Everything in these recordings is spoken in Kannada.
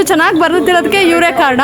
ಇಷ್ಟು ಚೆನ್ನಾಗಿ ಬರ್ತಿರೋದಕ್ಕೆ ಇವರೇ ಕಾರಣ.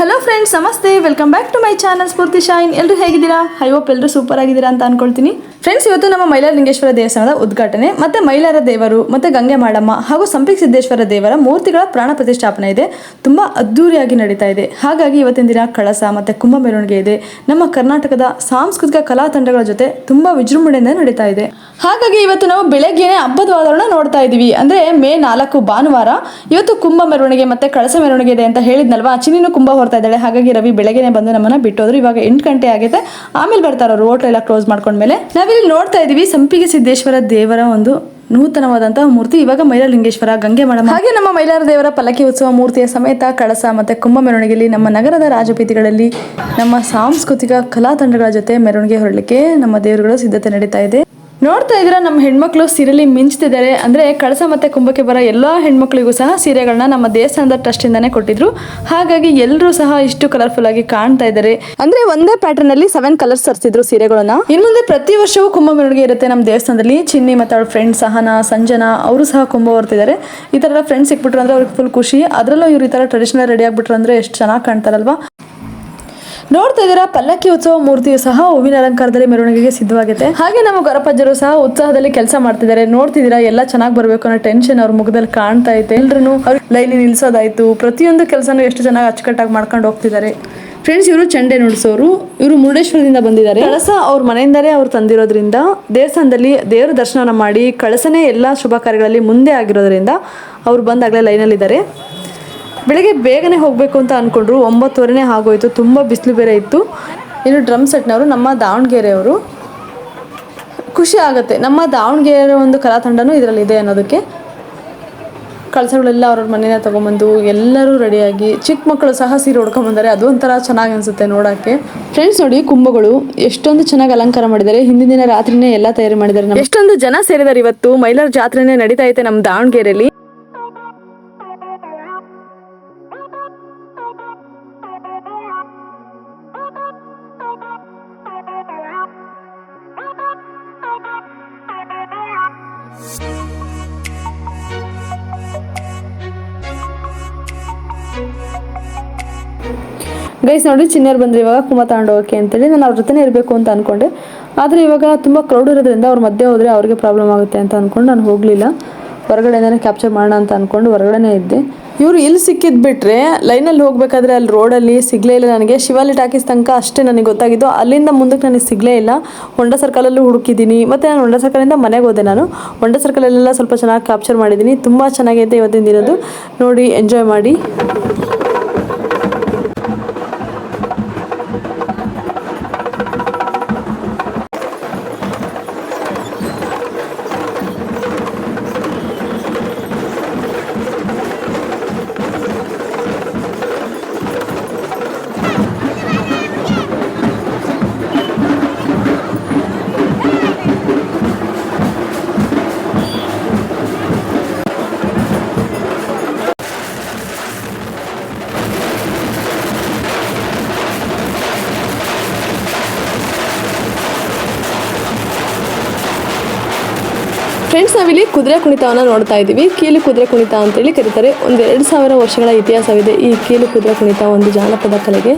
ಹಲೋ ಫ್ರೆಂಡ್ಸ್ ನಮಸ್ತೆ. Welcome back to my channel Spoorthi shine ಎಲ್ಲರೂ ಹೇಗಿದ್ದೀರಾ? ಐ ಹೋಪ್ ಎಲ್ಲರೂ ಸೂಪರ್ ಆಗಿದ್ದೀರಾ ಅಂತ ಅನ್ಕೊಳ್ತೀನಿ. ಫ್ರೆಂಡ್ಸ್ ಇವತ್ತು ನಮ್ಮ ಮೈಲಾರಲಿಂಗೇಶ್ವರ ದೇವಸ್ಥಾನದ ಉದ್ಘಾಟನೆ, ಮತ್ತೆ ಮೈಲಾರ ದೇವರು, ಮತ್ತೆ ಗಂಗೆ ಮಾಡಮ್ಮ ಹಾಗೂ ಸಂಪಿಕ್ ಸಿದ್ದೇಶ್ವರ ದೇವರ ಮೂರ್ತಿಗಳ ಪ್ರಾಣ ಪ್ರತಿಷ್ಠಾಪನೆ ಇದೆ. ತುಂಬಾ ಅದ್ದೂರಿಯಾಗಿ ನಡೀತಾ ಇದೆ. ಹಾಗಾಗಿ ಇವತ್ತಿನ ದಿನ ಕಳಸ ಮತ್ತೆ ಕುಂಭ ಮೆರವಣಿಗೆ ಇದೆ. ನಮ್ಮ ಕರ್ನಾಟಕದ ಸಾಂಸ್ಕೃತಿಕ ಕಲಾ ತಂಡಗಳ ಜೊತೆ ತುಂಬಾ ವಿಜೃಂಭಣೆಯಿಂದ ನಡೀತಾ ಇದೆ. ಹಾಗಾಗಿ ಇವತ್ತು ನಾವು ಬೆಳಗ್ಗೆನೆ ಹಬ್ಬದ ವಾತಾವರಣ ನೋಡ್ತಾ ಇದೀವಿ ಅಂದ್ರೆ ಮೇ ನಾಲ್ಕು ಭಾನುವಾರ. ಇವತ್ತು ಕುಂಭ ಮೆರವಣಿಗೆ ಮತ್ತೆ ಕಳಸ ಮೆರವಣಿಗೆ ಇದೆ ಅಂತ ಹೇಳಿದ್ನಲ್ವಾ? ಚಿನ್ನಿನೂ ಕುಂಭ ಹೊರ್ತಾ ಇದ್ದಾಳೆ. ಹಾಗಾಗಿ ರವಿ ಬೆಳಗ್ಗೆನೆ ಬಂದು ನಮ್ಮನ್ನ ಬಿಟ್ಟೋದ್ರು. ಇವಾಗ ಎಂಟು ಗಂಟೆ ಆಗುತ್ತೆ ಆಮೇಲೆ ಬರ್ತಾರ ಹೋಟ್ಲ್ ಎಲ್ಲ ಕ್ಲೋಸ್ ಮಾಡ್ಕೊಂಡ್ಮೇಲೆ. ನಾವಿಲ್ಲಿ ನೋಡ್ತಾ ಇದೀವಿ ಸಂಪಿಗೆ ಸಿದ್ದೇಶ್ವರ ದೇವರ ಒಂದು ನೂತನವಾದಂತಹ ಮೂರ್ತಿ. ಇವಾಗ ಮೈಲಾರಲಿಂಗೇಶ್ವರ, ಗಂಗೆ ಮಾಡಮ್ಮ ಹಾಗೆ ನಮ್ಮ ಮೈಲಾರ ದೇವರ ಪಲ್ಲಕ್ಕಿ ಉತ್ಸವ ಮೂರ್ತಿಯ ಸಮೇತ ಕಳಸ ಮತ್ತೆ ಕುಂಭ ಮೆರವಣಿಗೆಯಲ್ಲಿ ನಮ್ಮ ನಗರದ ರಾಜಪೀತಿಗಳಲ್ಲಿ ನಮ್ಮ ಸಾಂಸ್ಕೃತಿಕ ಕಲಾ ತಂಡಗಳ ಜೊತೆ ಮೆರವಣಿಗೆ ಹೊರಡಲಿಕ್ಕೆ ನಮ್ಮ ದೇವರುಗಳು ಸಿದ್ಧತೆ ನಡೀತಾ ಇದೆ. ನೋಡ್ತಾ ಇದ್ದೀರಾ ನಮ್ಮ ಹೆಣ್ಮಕ್ಳು ಸೀರೆಲಿ ಮಿಂಚ್ತಿದ್ದಾರೆ. ಅಂದ್ರೆ ಕಳಸ ಮತ್ತೆ ಕುಂಭಕ್ಕೆ ಬರೋ ಎಲ್ಲ ಹೆಣ್ಮಕ್ಳಿಗೂ ಸಹ ಸೀರೆಗಳನ್ನ ನಮ್ಮ ದೇವಸ್ಥಾನದ ಟ್ರಸ್ಟ್ ಇಂದಾನೆ ಕೊಟ್ಟಿದ್ರು. ಹಾಗಾಗಿ ಎಲ್ಲರೂ ಸಹ ಇಷ್ಟು ಕಲರ್ಫುಲ್ ಆಗಿ ಕಾಣ್ತಾ ಇದ್ದಾರೆ. ಅಂದ್ರೆ ಒಂದೇ ಪ್ಯಾಟರ್ನ್ ಅಲ್ಲಿ ಸೆವೆನ್ ಕಲರ್ಸ್ ತರಿಸಿದ್ರು ಸೀರೆಗಳನ್ನ? ಇನ್ನು ಮುಂದೆ ಪ್ರತಿ ವರ್ಷವೂ ಕುಂಭ ಮೆರವಣಿಗೆ ಇರುತ್ತೆ ನಮ್ಮ ದೇವಸ್ಥಾನದಲ್ಲಿ. ಚಿನ್ನಿ ಮತ್ತೆ ಅವಳ ಫ್ರೆಂಡ್ ಸಹನಾ ಸಂಜನಾ ಅವರು ಸಹ ಕುಂಭ ಹೊರ್ತಿದ್ದಾರೆ ಈ ಥರ ಫ್ರೆಂಡ್ಸ್ ಸಿಕ್ಬಿಟ್ರು ಅಂದ್ರೆ ಅವ್ರಿಗೆ ಫುಲ್ ಖುಷಿ. ಅದರಲ್ಲೂ ಇವ್ರು ಈ ಥರ ಟ್ರೆಡಿಷನಲ್ ರೆಡಿ ಆಗ್ಬಿಟ್ರು ಅಂದ್ರೆ ಎಷ್ಟು ಚೆನ್ನಾಗಿ ಕಾಣ್ತಾರಲ್ವಾ? ನೋಡ್ತಾ ಇದ್ದೀರಾ? ಪಲ್ಲಕ್ಕಿ ಉತ್ಸವ ಮೂರ್ತಿಯು ಸಹ ಹೂವಿನ ಅಲಂಕಾರದಲ್ಲಿ ಮೆರವಣಿಗೆಗೆ ಸಿದ್ಧವಾಗಿದೆ. ಹಾಗೆ ನಮ್ಮ ಗರಪಜ್ಜರು ಸಹ ಉತ್ಸಾಹದಲ್ಲಿ ಕೆಲಸ ಮಾಡ್ತಿದ್ದಾರೆ. ನೋಡ್ತಿದ್ದೀರಾ? ಎಲ್ಲ ಚೆನ್ನಾಗಿ ಬರಬೇಕು ಅನ್ನೋ ಟೆನ್ಷನ್ ಅವ್ರ ಮುಖದಲ್ಲಿ ಕಾಣ್ತಾ ಐತೆ. ಎಲ್ರು ಅವ್ರ ಲೈನ್ ನಿಲ್ಸೋದಾಯ್ತು. ಪ್ರತಿಯೊಂದು ಕೆಲಸನೂ ಎಷ್ಟು ಚೆನ್ನಾಗಿ ಅಚ್ಚುಕಟ್ಟಾಗಿ ಮಾಡ್ಕೊಂಡು ಹೋಗ್ತಿದ್ದಾರೆ. ಫ್ರೆಂಡ್ಸ್ ಇವರು ಚಂಡೆ ನುಡಿಸೋರು. ಇವರು ಮುರುಡೇಶ್ವರದಿಂದ ಬಂದಿದ್ದಾರೆ. ಕಳಸ ಅವ್ರ ಮನೆಯಿಂದಲೇ ಅವ್ರು ತಂದಿರೋದ್ರಿಂದ, ದೇವಸ್ಥಾನದಲ್ಲಿ ದೇವರ ದರ್ಶನ ಮಾಡಿ ಕಳಸನೇ ಎಲ್ಲ ಶುಭ ಕಾರ್ಯಗಳಲ್ಲಿ ಮುಂದೆ ಆಗಿರೋದ್ರಿಂದ ಅವ್ರು ಬಂದಾಗಲೇ ಲೈನಲ್ಲಿದ್ದಾರೆ. ಬೆಳಗ್ಗೆ ಬೇಗನೆ ಹೋಗಬೇಕು ಅಂತ ಅಂದ್ಕೊಂಡ್ರು ಒಂಬತ್ತುವರೆನೇ ಆಗೋಯ್ತು. ತುಂಬ ಬಿಸಿಲು ಬೇರೆ ಇತ್ತು. ಇನ್ನು ಡ್ರಮ್ ಸೆಟ್ನವರು ನಮ್ಮ ದಾವಣಗೆರೆಯವರು. ಖುಷಿ ಆಗುತ್ತೆ. ನಮ್ಮ ದಾವಣಗೆರೆ ಒಂದು ಕಲಾ ತಂಡನೂ ಇದರಲ್ಲಿ ಇದೆ ಅನ್ನೋದಕ್ಕೆ. ಕಳಸಗಳೆಲ್ಲ ಅವ್ರವ್ರ ಮನೇನ ತೊಗೊಂಬಂದು ಎಲ್ಲರೂ ರೆಡಿಯಾಗಿ ಚಿಕ್ಕ ಮಕ್ಕಳು ಸಹ ಸೀರೆ ಉಡ್ಕೊಂಬಂದಾರೆ ಅದು ಒಂಥರ ಚೆನ್ನಾಗಿ ಅನಿಸುತ್ತೆ ನೋಡೋಕ್ಕೆ. ಫ್ರೆಂಡ್ಸ್ ನೋಡಿ ಕುಂಭಗಳು ಎಷ್ಟೊಂದು ಚೆನ್ನಾಗಿ ಅಲಂಕಾರ ಮಾಡಿದ್ದಾರೆ. ಹಿಂದಿನ ದಿನ ರಾತ್ರಿನೇ ಎಲ್ಲ ತಯಾರಿ ಮಾಡಿದ್ದಾರೆ ಎಷ್ಟೊಂದು ಜನ ಸೇರಿದ್ದಾರೆ ಇವತ್ತು. ಮೈಲಾರ ಜಾತ್ರೆನೇ ನಡೀತಾ ಐತೆ ನಮ್ಮ ದಾವಣಗೆರೆಯಲ್ಲಿ ಗೈಸ್ ನೋಡಿ ಚಿನ್ನರ್ ಬಂದ್ರೆ ಇವಾಗ ಕುಮಾ ತಗೊಂಡು ಅಂತೇಳಿ ನಾನು ಅವ್ರ ಜೊತೆನೇ ಇರಬೇಕು ಅಂತ ಅನ್ಕೊಂಡೆ. ಆದರೆ ಇವಾಗ ತುಂಬ ಕ್ರೌಡ್ ಇರೋದ್ರಿಂದ ಅವ್ರ ಮಧ್ಯೆ ಹೋದರೆ ಅವ್ರಿಗೆ ಪ್ರಾಬ್ಲಮ್ ಆಗುತ್ತೆ ಅಂತ ಅನ್ಕೊಂಡು ನಾನು ಹೋಗಲಿಲ್ಲ. ಹೊರಗಡೆನೇ ಕ್ಯಾಪ್ಚರ್ ಮಾಡೋಣ ಅಂತ ಅನ್ಕೊಂಡು ಹೊರಗಡೆನೇ ಇದ್ದೆ. ಇವರು ಇಲ್ಲಿ ಸಿಕ್ಕಿದ್ ಬಿಟ್ರೆ ಲೈನಲ್ಲಿ ಹೋಗಬೇಕಾದ್ರೆ ಅಲ್ಲಿ ರೋಡಲ್ಲಿ ಸಿಗ್ಲೇ ಇಲ್ಲ ನನಗೆ. ಶಿವಾಲಿ ಟಾಕೀಸ್ ತನಕ ಅಷ್ಟೇ ನನಗೆ ಗೊತ್ತಾಗಿದ್ದು. ಅಲ್ಲಿಂದ ಮುಂದಕ್ಕೆ ನನಗೆ ಸಿಗ್ಲೇ ಇಲ್ಲ. ಹೊಂಡ ಸರ್ಕಲಲ್ಲೂ ಹುಡುಕಿದ್ದೀನಿ. ಮತ್ತು ನಾನು ಹೊಂಡ ಸರ್ಕಲಿಂದ ಮನೆಗೆ ಹೋದೆ ನಾನು. ಹೊಂಡ ಸರ್ಕಲಲ್ಲೆಲ್ಲ ಸ್ವಲ್ಪ ಚೆನ್ನಾಗಿ ಕ್ಯಾಪ್ಚರ್ ಮಾಡಿದ್ದೀನಿ. ತುಂಬ ಚೆನ್ನಾಗೈತೆ ಇವತ್ತಿನ ದಿನದ್ದು. ನೋಡಿ ಎಂಜಾಯ್ ಮಾಡಿ. ಫ್ರೆಂಡ್ಸ್, ನಾವಿಲ್ಲಿ ಕುದುರೆ ಕುಣಿತವನ್ನು ನೋಡ್ತಾ ಇದ್ದೀವಿ. ಕೀಲು ಕುದುರೆ ಕುಣಿತ ಅಂತೇಳಿ ಕರೀತಾರೆ. ಒಂದು ಎರಡು ಸಾವಿರ ವರ್ಷಗಳ ಇತಿಹಾಸವಿದೆ ಈ ಕೀಲು ಕುದುರೆ ಕುಣಿತ ಒಂದು ಜಾನಪದ ಕಲೆಗೆ.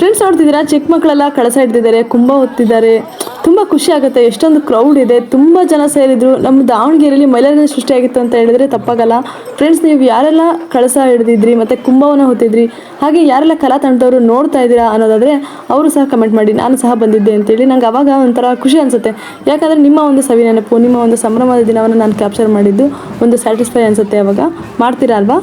ಫ್ರೆಂಡ್ಸ್ ನೋಡ್ತಿದ್ದೀರಾ? ಚಿಕ್ಕ ಮಕ್ಕಳೆಲ್ಲ ಕಳಸ ಹಿಡ್ದಿದ್ದಾರೆ ಕುಂಭ ಹೊತ್ತಿದ್ದಾರೆ. ತುಂಬ ಖುಷಿ ಆಗುತ್ತೆ, ಎಷ್ಟೊಂದು ಕ್ರೌಡ್ ಇದೆ, ತುಂಬ ಜನ ಸೇರಿದ್ರು. ನಮ್ಮ ದಾವಣಗೆರೆಯಲ್ಲಿ ಮೈಲಾರದಲ್ಲಿ ಸೃಷ್ಟಿಯಾಗಿತ್ತು ಅಂತ ಹೇಳಿದ್ರೆ ತಪ್ಪಾಗಲ್ಲ. ಫ್ರೆಂಡ್ಸ್ ನೀವು ಯಾರೆಲ್ಲ ಕಳಸ ಹಿಡ್ದಿದ್ರಿ ಮತ್ತು ಕುಂಭವನ್ನು ಹೊತ್ತಿದ್ರಿ, ಹಾಗೆ ಯಾರೆಲ್ಲ ಕಲಾ ತಂಡದವರು ನೋಡ್ತಾ ಇದ್ದೀರಾ ಅನ್ನೋದಾದರೆ ಅವರು ಸಹ ಕಮೆಂಟ್ ಮಾಡಿ, ನಾನು ಸಹ ಬಂದಿದ್ದೆ ಅಂತೇಳಿ ನಂಗೆ ಅವಾಗ ಒಂಥರ ಖುಷಿ ಅನಿಸುತ್ತೆ. ಯಾಕಂದರೆ ನಿಮ್ಮ ಒಂದು ಸವಿ ನೆನಪು, ನಿಮ್ಮ ಒಂದು ಸಂಭ್ರಮದ ದಿನವನ್ನು ನಾನು ಕ್ಯಾಪ್ಚರ್ ಮಾಡಿದ್ದು ಒಂದು ಸ್ಯಾಟಿಸ್ಫೈ ಅನಿಸುತ್ತೆ ಅವಾಗ. ಮಾಡ್ತೀರಾ ಅಲ್ವಾ?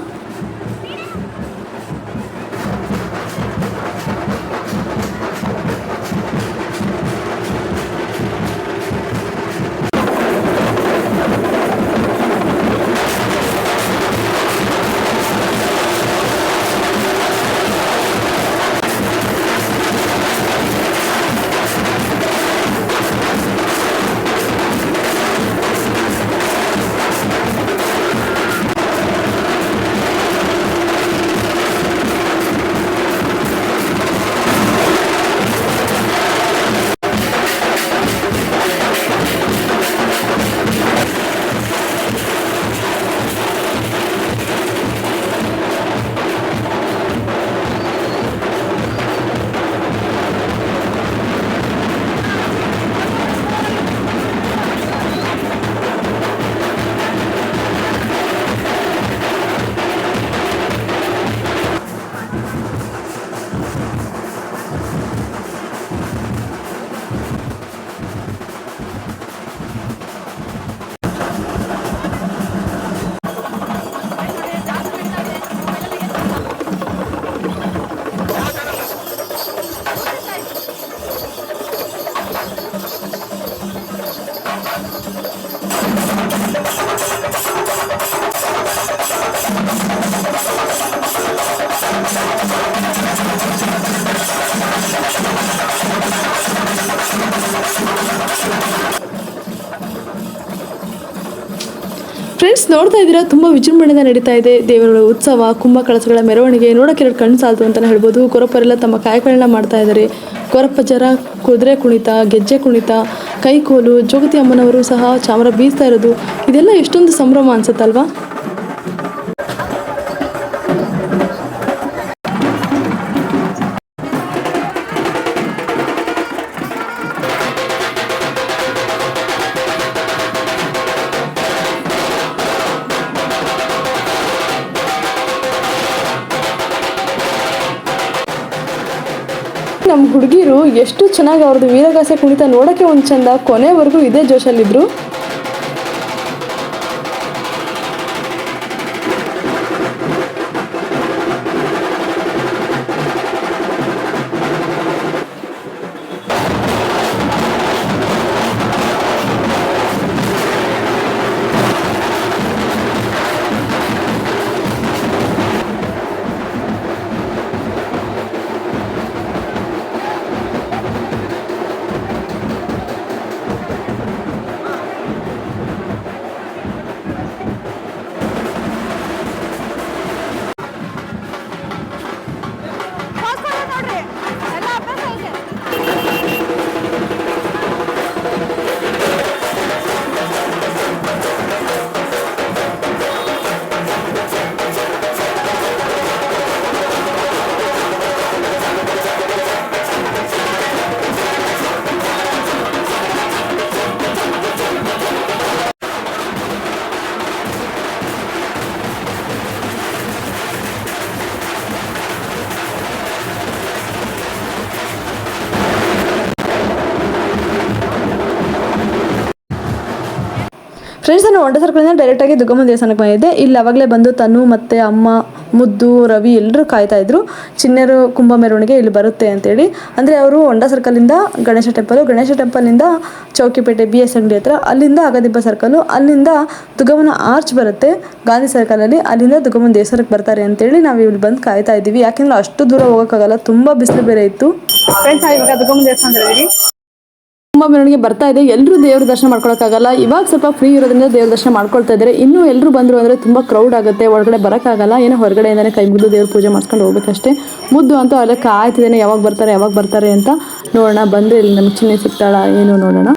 ಫ್ರೆಂಡ್ಸ್ ನೋಡ್ತಾ ಇದ್ದೀರಾ? ತುಂಬ ವಿಜೃಂಭಣೆಯಿಂದ ನಡೀತಾ ಇದೆ. ದೇವರ ಉತ್ಸವ ಕುಂಭ ಕಳಸಗಳ ಮೆರವಣಿಗೆ, ನೋಡೋಕೆ ಎರಡು ಕಣ್ಣು ಸಾಲ್ತು ಅಂತಲೇ ಹೇಳ್ಬೋದು. ಕೊರಪರೆಲ್ಲ ತಮ್ಮ ಕಾಯಕಗಳನ್ನ ಮಾಡ್ತಾ ಇದ್ದಾರೆ. ಕೊರಪಜ್ಜರ ಕುದುರೆ ಕುಣಿತ, ಗೆಜ್ಜೆ ಕುಣಿತ, ಕೈಕೋಲು, ಜೋಗತಿ ಅಮ್ಮನವರು ಸಹ ಚಾಮರ ಬೀಸ್ತಾ ಇರೋದು. ಇದೆಲ್ಲ ಎಷ್ಟೊಂದು ಸಂಭ್ರಮ ಅನ್ಸುತ್ತಲ್ವಾ? ನಮ್ಮ ಹುಡುಗಿರು ಎಷ್ಟು ಚೆನ್ನಾಗಿ ಅವ್ರದ್ದು ವೀರಗಾಸೆ ಕುಣಿತ ನೋಡೋಕ್ಕೆ ಒಂದು ಚಂದ ಕೊನೆವರೆಗೂ ಇದೇ ಜೋಶಲ್ಲಿದ್ರು. ಫ್ರೆಂಡ್ಸ್ ನಾನು ಒಂಡ ಸರ್ಕಲಿಂದ ಡೈರೆಕ್ಟಾಗಿ ದುರ್ಗಮ್ಮ ದೇವಸ್ಥಾನಕ್ಕೆ ಬಂದಿದ್ದೆ. ಇಲ್ಲಿ ಅವಾಗಲೇ ಬಂದು ತನು ಮತ್ತು ಅಮ್ಮ, ಮುದ್ದು, ರವಿ ಎಲ್ಲರೂ ಕಾಯ್ತಾ ಇದ್ರು. ಚಿಣ್ಣರು ಕುಂಭ ಮೆರವಣಿಗೆ ಇಲ್ಲಿ ಬರುತ್ತೆ ಅಂತೇಳಿ. ಅಂದರೆ ಅವರು ಹೊಂಡ ಸರ್ಕಲಿಂದ ಗಣೇಶ ಟೆಂಪಲು ಗಣೇಶ ಟೆಂಪಲ್ನಿಂದ ಚೌಕಿಪೇಟೆ ಬಿ ಎಸ್ ಅಂಗಡಿ ಹತ್ರ, ಅಲ್ಲಿಂದ ಅಗದಿಬ್ಬ ಸರ್ಕಲು ಅಲ್ಲಿಂದ ದುರ್ಗಮ್ಮನ ಆರ್ಚ್ ಬರುತ್ತೆ. ಗಾಂಧಿ ಸರ್ಕಲಲ್ಲಿ ಅಲ್ಲಿಂದ ದುರ್ಗಮ್ಮನ ದೇವಸ್ಥಾನಕ್ಕೆ ಬರ್ತಾರೆ ಅಂತೇಳಿ ನಾವು ಇಲ್ಲಿ ಬಂದು ಕಾಯ್ತಾ ಇದ್ದೀವಿ. ಯಾಕೆಂದ್ರೆ ಅಷ್ಟು ದೂರ ಹೋಗೋಕ್ಕಾಗಲ್ಲ, ತುಂಬ ಬಿಸಿಲು ಬೇರೆ ಇತ್ತು. ಫ್ರೆಂಡ್ಸ್ ಇವಾಗ ದುರ್ಗಮ್ಮನ ದೇವಸ್ಥಾನದಲ್ಲಿ ತುಂಬ ಮೆರವಣಿಗೆ ಬರ್ತಾ ಇದೆ. ಎಲ್ಲರೂ ದೇವ್ರ ದರ್ಶನ ಮಾಡ್ಕೊಳಕ್ಕಾಗಲ್ಲ. ಇವಾಗ ಸ್ವಲ್ಪ ಫ್ರೀ ಇರೋದ್ರಿಂದ ದೇವ್ರ ದರ್ಶನ ಮಾಡ್ಕೊಳ್ತಾ ಇದ್ದಾರೆ. ಇನ್ನೂ ಎಲ್ಲರೂ ಬಂದರು ಅಂದರೆ ತುಂಬ ಕ್ರೌಡ್ ಆಗುತ್ತೆ. ಒಳಗಡೆ ಬರೋಕ್ಕಾಗಲ್ಲ. ಏನೋ ಹೊರಗಡೆಯಿಂದನೇ ಕೈ ಮುಗಿದು ದೇವ್ರ ಪೂಜೆ ಮಾಡ್ಕೊಂಡು ಹೋಗ್ಬೇಕಷ್ಟೇ. ಮುದ್ದು ಅಂತೂ ಅಲ್ಲೇ ಕಾಯ್ತಿದ್ದೇನೆ ಯಾವಾಗ ಬರ್ತಾರೆ ಯಾವಾಗ ಬರ್ತಾರೆ ಅಂತ ನೋಡೋಣ. ಬಂದರೆ ಇಲ್ಲಿ ನಮ್ಗೆ ಚಿನ್ನೆ ಸಿಗ್ತಾಳ, ಏನು ನೋಡೋಣ.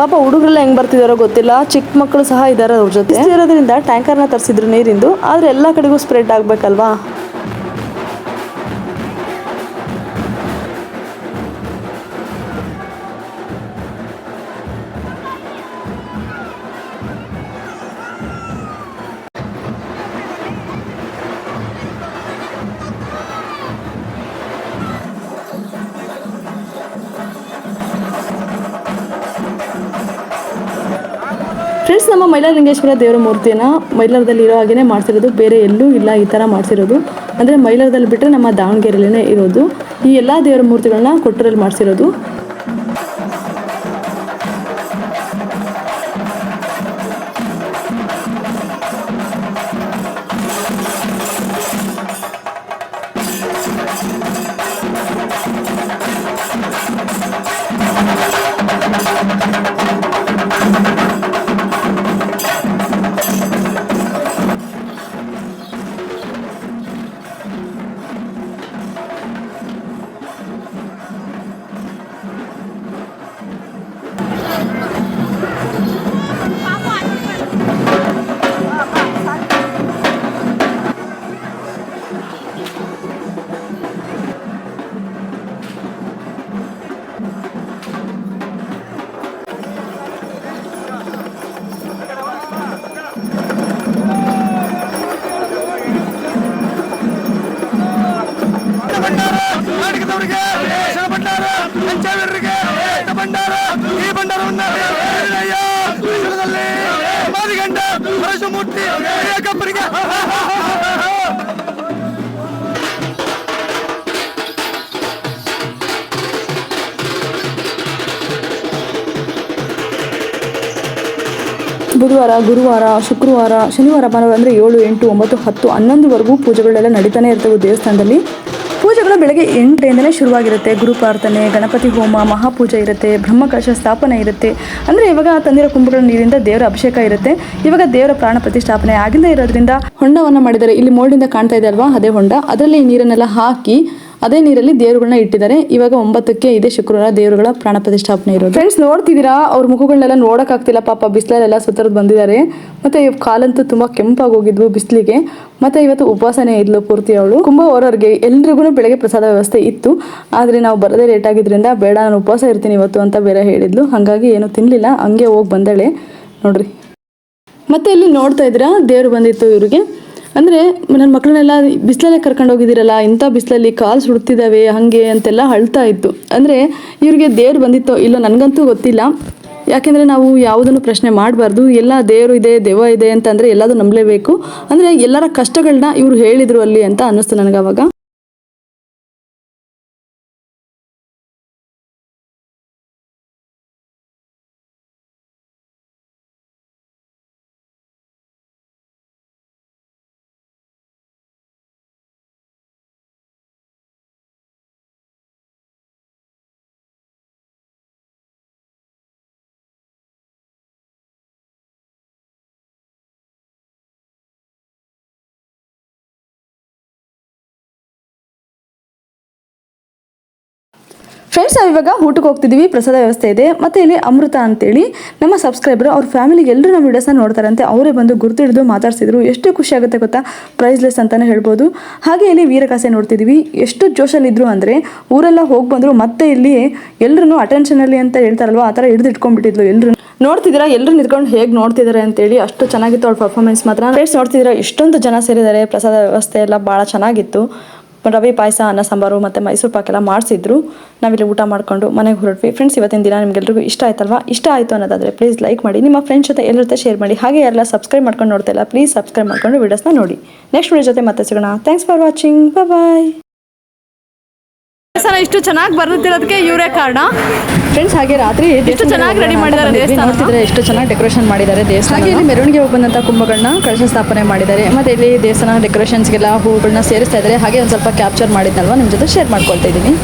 ಪಾಪ ಹುಡುಗರೆಲ್ಲ ಹೆಂಗ್ ಬರ್ತಿದಾರೋ ಗೊತ್ತಿಲ್ಲ. ಚಿಕ್ಕ ಮಕ್ಕಳು ಸಹ ಇದ್ದಾರೆ ಅವ್ರ ಜೊತೆ. ಇರೋದ್ರಿಂದ ಟ್ಯಾಂಕರ್ನ ತರಿಸಿದ್ರು ನೀರಿಂದು. ಆದ್ರೆ ಎಲ್ಲ ಕಡೆಗೂ ಸ್ಪ್ರೆಡ್ ಆಗ್ಬೇಕಲ್ವಾ? ಮೈಲಾರಲಿಂಗೇಶ್ವರ ದೇವರ ಮೂರ್ತಿಯನ್ನು ಮೈಲಾರದಲ್ಲಿ ಇರೋ ಹಾಗೆಯೇ ಮಾಡ್ಸಿರೋದು. ಬೇರೆ ಎಲ್ಲೂ ಇಲ್ಲ ಈ ಥರ ಮಾಡ್ಸಿರೋದು. ಅಂದರೆ ಮೈಲಾರದಲ್ಲಿ ಬಿಟ್ಟರೆ ನಮ್ಮ ದಾವಣಗೆರೆಯಲ್ಲೇ ಇರೋದು. ಈ ಎಲ್ಲ ದೇವರ ಮೂರ್ತಿಗಳನ್ನ ಕೊಟ್ಟರಲ್ಲಿ ಮಾಡಿಸಿರೋದು. ಅವರಿಗೆ ಭಂಡಾರ ರಕ್ತ ಭಂಡಾರ, ಈ ಭಂಡಾರವನ್ನ ಮಾದಿಗಂಡ ಪರಶುಮೂರ್ತಿ ಕಪ್ಪರಿಗೆ ಬುಧವಾರ, ಗುರುವಾರ, ಶುಕ್ರವಾರ, ಶನಿವಾರ, ಭಾನುವಾರ ಅಂದರೆ ಏಳು, ಎಂಟು, ಒಂಬತ್ತು, ಹತ್ತು, ಹನ್ನೊಂದುವರೆಗೂ ಪೂಜೆಗಳೆಲ್ಲ ನಡೀತಾನೆ ಇರ್ತವೆ ದೇವಸ್ಥಾನದಲ್ಲಿ. ಪೂಜೆಗಳು ಬೆಳಗ್ಗೆ ಎಂಟರಿಂದಲೇ ಶುರುವಾಗಿರುತ್ತೆ. ಗುರು ಪ್ರಾರ್ಥನೆ, ಗಣಪತಿ ಹೋಮ, ಮಹಾಪೂಜೆ ಇರುತ್ತೆ ಬ್ರಹ್ಮಕಲಶ ಸ್ಥಾಪನೆ ಇರುತ್ತೆ. ಅಂದರೆ ಇವಾಗ ತಂದಿರೋ ಕುಂಭಗಳ ನೀರಿಂದ ದೇವರ ಅಭಿಷೇಕ ಇರುತ್ತೆ. ಇವಾಗ ದೇವರ ಪ್ರಾಣ ಪ್ರತಿಷ್ಠಾಪನೆ ಆಗಿಂದ ಇರೋದ್ರಿಂದ ಹೊಂಡವನ್ನು ಮಾಡಿದರೆ ಇಲ್ಲಿ ಮೋಲ್ಡಿಂದ ಕಾಣ್ತಾ ಇದೆ ಅಲ್ವಾ? ಅದೇ ಹೊಂಡ. ಅದರಲ್ಲಿ ನೀರನ್ನೆಲ್ಲ ಹಾಕಿ ಅದೇ ನೀರಲ್ಲಿ ದೇವರುಗಳನ್ನ ಇಟ್ಟಿದ್ದಾರೆ. ಇವಾಗ ಒಂಬತ್ತಕ್ಕೆ ಇದೆ ಶುಕ್ರವಾರ ದೇವರುಗಳ ಪ್ರಾಣ ಪ್ರತಿಷ್ಠಾಪನೆ ಇರೋದು. ಫ್ರೆಂಡ್ಸ್ ನೋಡ್ತಿದ್ದೀರಾ? ಅವ್ರ ಮುಖಗಳನ್ನೆಲ್ಲ ನೋಡೋಕ್ಕಾಗ್ತಿಲ್ಲ ಪಾಪ ಬಿಸಿಲಲ್ಲೆಲ್ಲ ಸುತ್ತರದ್ದು ಬಂದಿದ್ದಾರೆ. ಮತ್ತೆ ಕಾಲಂತೂ ತುಂಬಾ ಕೆಂಪಾಗಿ ಹೋಗಿದ್ವು ಬಿಸಿಲಿಗೆ. ಮತ್ತೆ ಇವತ್ತು ಉಪವಾಸನೆ ಇದ್ಲು ಪೂರ್ತಿ ಅವಳು. ಕುಂಭ ಹೊರವ್ರಿಗೆ ಎಲ್ರಿಗೂ ಬೆಳಗ್ಗೆ ಪ್ರಸಾದ ವ್ಯವಸ್ಥೆ ಇತ್ತು. ಆದರೆ ನಾವು ಬರದೇ ಲೇಟ್ ಆಗಿದ್ರಿಂದ ಬೇಡ, ನಾನು ಉಪವಾಸ ಇರ್ತೀನಿ ಇವತ್ತು ಅಂತ ಬೇರೆ ಹೇಳಿದ್ಲು. ಹಾಗಾಗಿ ಏನು ತಿನ್ನಲಿಲ್ಲ ಹಂಗೆ ಹೋಗಿ ಬಂದಳೆ. ನೋಡ್ರಿ. ಮತ್ತೆ ಇಲ್ಲಿ ನೋಡ್ತಾ ಇದ್ದೀರಾ? ದೇವ್ರು ಬಂದಿತ್ತು ಇವ್ರಿಗೆ. ಅಂದರೆ ನನ್ನ ಮಕ್ಕಳನ್ನೆಲ್ಲ ಬಿಸಿಲಲ್ಲೇ ಕರ್ಕೊಂಡು ಹೋಗಿದ್ದೀರಲ್ಲ, ಇಂಥ ಬಿಸಿಲಲ್ಲಿ ಕಾಲು ಸುಡ್ತಿದ್ದಾವೆ, ಹಾಗೆ ಅಂತೆಲ್ಲ ಅಳ್ತಾ ಇತ್ತು. ಅಂದರೆ ಇವ್ರಿಗೆ ದೇವ್ರು ಬಂದಿತ್ತೋ ಇಲ್ಲ ನನಗಂತೂ ಗೊತ್ತಿಲ್ಲ. ಯಾಕೆಂದರೆ ನಾವು ಯಾವುದನ್ನು ಪ್ರಶ್ನೆ ಮಾಡಬಾರ್ದು, ಎಲ್ಲ ದೇವರು ಇದೆ, ದೆವ್ವ ಇದೆ ಅಂತಂದರೆ ಎಲ್ಲದೂ ನಂಬಲೇಬೇಕು. ಅಂದರೆ ಎಲ್ಲರ ಕಷ್ಟಗಳನ್ನ ಇವರು ಹೇಳಿದರು ಅಲ್ಲಿ ಅಂತ ಅನ್ನಿಸ್ತು ನನಗೆ ಅವಾಗ. ಫ್ರೆಂಡ್ಸ್ ನಾವು ಇವಾಗ ಊಟಕ್ಕೆ ಹೋಗ್ತಿದ್ದೀವಿ ಪ್ರಸಾದ ವ್ಯವಸ್ಥೆ ಇದೆ. ಮತ್ತು ಇಲ್ಲಿ ಅಮೃತ ಅಂತೇಳಿ ನಮ್ಮ ಸಬ್ಸ್ಕ್ರೈಬರ್ ಅವ್ರ ಫ್ಯಾಮಿಲಿಗೆ ಎಲ್ಲರೂ ನಮ್ಮ ವಿಡಿಯೋಸ್ನ ನೋಡ್ತಾರಂತೆ ಅವರೇ ಬಂದು ಗುರ್ತು ಹಿಡಿದು ಮಾತಾಡ್ಸಿದ್ರು. ಎಷ್ಟು ಖುಷಿ ಆಗುತ್ತೆ ಗೊತ್ತಾ? ಪ್ರೈಸ್ಲೆಸ್ ಅಂತಲೇ ಹೇಳ್ಬೋದು. ಹಾಗೆ ಇಲ್ಲಿ ವೀರಕಾಸೆ ನೋಡ್ತಿದ್ದೀವಿ ಎಷ್ಟು ಜೋಶಲ್ಲಿದ್ದರು ಅಂದರೆ ಊರೆಲ್ಲ ಹೋಗಿ ಬಂದರು, ಮತ್ತೆ ಇಲ್ಲಿ ಎಲ್ಲರೂ ಅಟೆನ್ಷನಲ್ಲಿ ಅಂತ ಹೇಳ್ತಾರಲ್ವ? ಆ ಥರ ಹಿಡಿದು ಇಟ್ಕೊಂಡ್ಬಿಟ್ಟಿದ್ಲು ಎಲ್ಲರೂ ನೋಡ್ತಿದ್ದೀರಾ? ಎಲ್ಲರೂ ನಿಂತ್ಕೊಂಡು ಹೇಗೆ ನೋಡ್ತಿದ್ದಾರೆ ಅಂತೇಳಿ ಅಷ್ಟು ಚೆನ್ನಾಗಿತ್ತು ಅವ್ರ ಪರ್ಫಾರ್ಮೆನ್ಸ್ ಮಾತ್ರ. ಫ್ರೆಂಡ್ಸ್ ನೋಡ್ತಿದ್ದೀರಾ? ಇಷ್ಟೊಂದು ಜನ ಸೇರಿದ್ದಾರೆ. ಪ್ರಸಾದ ವ್ಯವಸ್ಥೆ ಎಲ್ಲ ಭಾಳ ಚೆನ್ನಾಗಿತ್ತು. ರವೆ, ಪಾಯಸ, ಅನ್ನ, ಸಾಂಬಾರು ಮತ್ತು ಮೈಸೂರು ಪಾಕೆಲ್ಲ ಮಾಡಿಸಿದ್ರು. ನಾವಿಲ್ಲಿ ಊಟ ಮಾಡಿಕೊಂಡು ಮನೆಗೆ ಹೊರಟ್ವಿ. ಫ್ರೆಂಡ್ಸ್ ಇವತ್ತಿನ ದಿನ ನಿಮಗೆಲ್ಲರಿಗೂ ಇಷ್ಟ ಆಯ್ತಲ್ವಾ? ಇಷ್ಟ ಆಯಿತು ಅನ್ನೋದಾದರೆ ಪ್ಲೀಸ್ ಲೈಕ್ ಮಾಡಿ. ನಿಮ್ಮ ಫ್ರೆಂಡ್ಸ್ ಜೊತೆ ಎಲ್ಲರ ಜೊತೆ ಶೇರ್ ಮಾಡಿ. ಹಾಗೆ ಎಲ್ಲ ಸಬ್ಸ್ಕ್ರೈಬ್ ಮಾಡ್ಕೊಂಡು ನೋಡ್ತಾ ಇಲ್ಲ ಪ್ಲೀಸ್ ಸಬ್ಸ್ಕ್ರೈಬ್ ಮಾಡ್ಕೊಂಡು ವೀಡಿಯೋಸ್ನ ನೋಡಿ. ನೆಕ್ಸ್ಟ್ ವೀಡಿಯೋ ಜೊತೆ ಮತ್ತೆ ಸಿಗೋಣ. ಥ್ಯಾಂಕ್ಸ್ ಫಾರ್ ವಾಚಿಂಗ್ ಬಾಯ್ ದೇವಸ್ಥಾನ ಇಷ್ಟು ಚೆನ್ನಾಗಿ ಬರುತ್ತಿರೋದಕ್ಕೆ ಇವರೇ ಕಾರಣ. ಫ್ರೆಂಡ್ಸ್ ಹಾಗೆ ರಾತ್ರಿ ಎಷ್ಟು ಚೆನ್ನಾಗಿ ರೆಡಿ ಮಾಡಿದ್ದಾರೆ. ದೇವಸ್ಥಾನ. ನೋಡ್ತಿದ್ರೆ ಎಷ್ಟು ಚೆನ್ನಾಗಿ ಡೆಕೋರೇಷನ್ ಮಾಡಿದ್ದಾರೆ ದೇವಸ್ಥಾನ. ಹಾಗೆ ಇಲ್ಲಿ ಮೆರವಣಿಗೆ ಹೋಗಿ ಬಂದಂಥ ಕುಂಭಗಳನ್ನ ಕಳಶ ಸ್ಥಾಪನೆ ಮಾಡಿದ್ದಾರೆ. ಮತ್ತೆ ಇಲ್ಲಿ ದೇವಸ್ಥಾನ ಡೆಕೋರೇಷನ್ಸ್ಗೆಲ್ಲ ಹೂಗಳನ್ನ ಸೇರಿಸ್ತಾ ಇದ್ದಾರೆ. ಹಾಗೆ ಒಂದು ಸ್ವಲ್ಪ ಕ್ಯಾಪ್ಚರ್ ಮಾಡಿದ್ನಲ್ವಾ? ನಿಮ್ಮ ಜೊತೆ ಶೇರ್ ಮಾಡ್ಕೊಳ್ತಾ ಇದ್ದೀನಿ.